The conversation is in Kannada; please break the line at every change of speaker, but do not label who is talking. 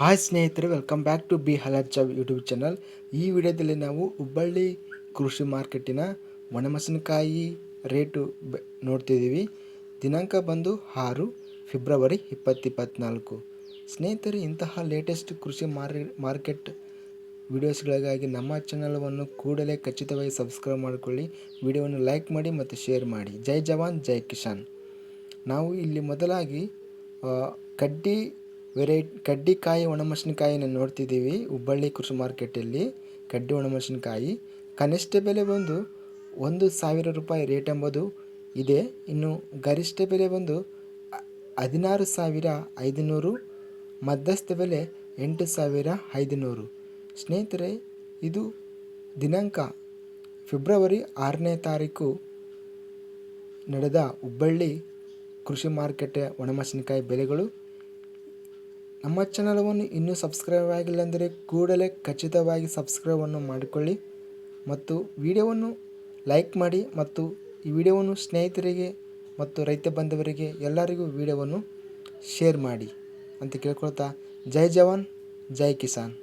ಹಾಯ್ ಸ್ನೇಹಿತರೆ ವೆಲ್ಕಮ್ ಬ್ಯಾಕ್ ಟು ಬಿ ಹಲಾಜ್ ಚವ್ ಯೂಟ್ಯೂಬ್ ಚಾನಲ್ ಈ ವಿಡಿಯೋದಲ್ಲಿ ನಾವು ಹುಬ್ಬಳ್ಳಿ ಕೃಷಿ ಮಾರ್ಕೆಟಿನ ಒಣಮೆಣಸಿನಕಾಯಿ ರೇಟು ಬ, ನೋಡ್ತಿದ್ದೀವಿ. ದಿನಾಂಕ ಬಂದು ಆರು ಫೆಬ್ರವರಿ ಇಪ್ಪತ್ತಿಪ್ಪತ್ನಾಲ್ಕು. ಸ್ನೇಹಿತರೆ, ಇಂತಹ ಲೇಟೆಸ್ಟ್ ಕೃಷಿ ಮಾರಿ ಮಾರ್ಕೆಟ್ ವಿಡಿಯೋಸ್ಗಳಿಗಾಗಿ ನಮ್ಮ ಚಾನಲನ್ನು ಕೂಡಲೇ ಖಚಿತವಾಗಿ ಸಬ್ಸ್ಕ್ರೈಬ್ ಮಾಡಿಕೊಳ್ಳಿ. ವಿಡಿಯೋವನ್ನು ಲೈಕ್ ಮಾಡಿ ಮತ್ತು ಶೇರ್ ಮಾಡಿ. ಜೈ ಜವಾನ್, ಜೈ ಕಿಸಾನ್. ನಾವು ಇಲ್ಲಿ ಮೊದಲಾಗಿ ಕಡ್ಡಿ ವೆರೈಟಿ ಕಡ್ಡಿಕಾಯಿ ಒಣಮೆಣಸಿನಕಾಯಿನ ನೋಡ್ತಿದ್ದೀವಿ. ಹುಬ್ಬಳ್ಳಿ ಕೃಷಿ ಮಾರ್ಕೆಟಲ್ಲಿ ಕಡ್ಡಿ ಒಣಮೆಣಸಿನಕಾಯಿ. ಕನಿಷ್ಠ ಬೆಲೆ ಬಂದು ಒಂದು ಸಾವಿರ ರೂಪಾಯಿ ರೇಟ್ ಎಂಬುದು ಇದೆ. ಇನ್ನು ಗರಿಷ್ಠ ಬೆಲೆ ಬಂದು ಹದಿನಾರು ಸಾವಿರ ಐದುನೂರು, ಮಧ್ಯಸ್ಥ ಬೆಲೆ ಎಂಟು ಸಾವಿರ ಐದುನೂರು. ಸ್ನೇಹಿತರೆ, ಇದು ದಿನಾಂಕ ಫೆಬ್ರವರಿ ಆರನೇ ತಾರೀಕು ನಡೆದ ಹುಬ್ಬಳ್ಳಿ ಕೃಷಿ ಮಾರ್ಕೆಟ್ ಒಣಮೆಣಸಿನಕಾಯಿ ಬೆಲೆಗಳು. ನಮ್ಮ ಚಾನಲವನ್ನು ಇನ್ನೂ ಸಬ್ಸ್ಕ್ರೈಬ್ ಆಗಿಲ್ಲ ಅಂದರೆ ಕೂಡಲೇ ಖಚಿತವಾಗಿ ಸಬ್ಸ್ಕ್ರೈಬನ್ನು ಮಾಡಿಕೊಳ್ಳಿ ಮತ್ತು ವಿಡಿಯೋವನ್ನು ಲೈಕ್ ಮಾಡಿ ಮತ್ತು ಈ ವಿಡಿಯೋವನ್ನು ಸ್ನೇಹಿತರಿಗೆ ಮತ್ತು ರೈತ ಬಂಧವರಿಗೆ ಎಲ್ಲರಿಗೂ ವಿಡಿಯೋವನ್ನು ಶೇರ್ ಮಾಡಿ ಅಂತ ಕೇಳ್ಕೊಳ್ತಾ ಜೈ ಜವಾನ್, ಜೈ ಕಿಸಾನ್.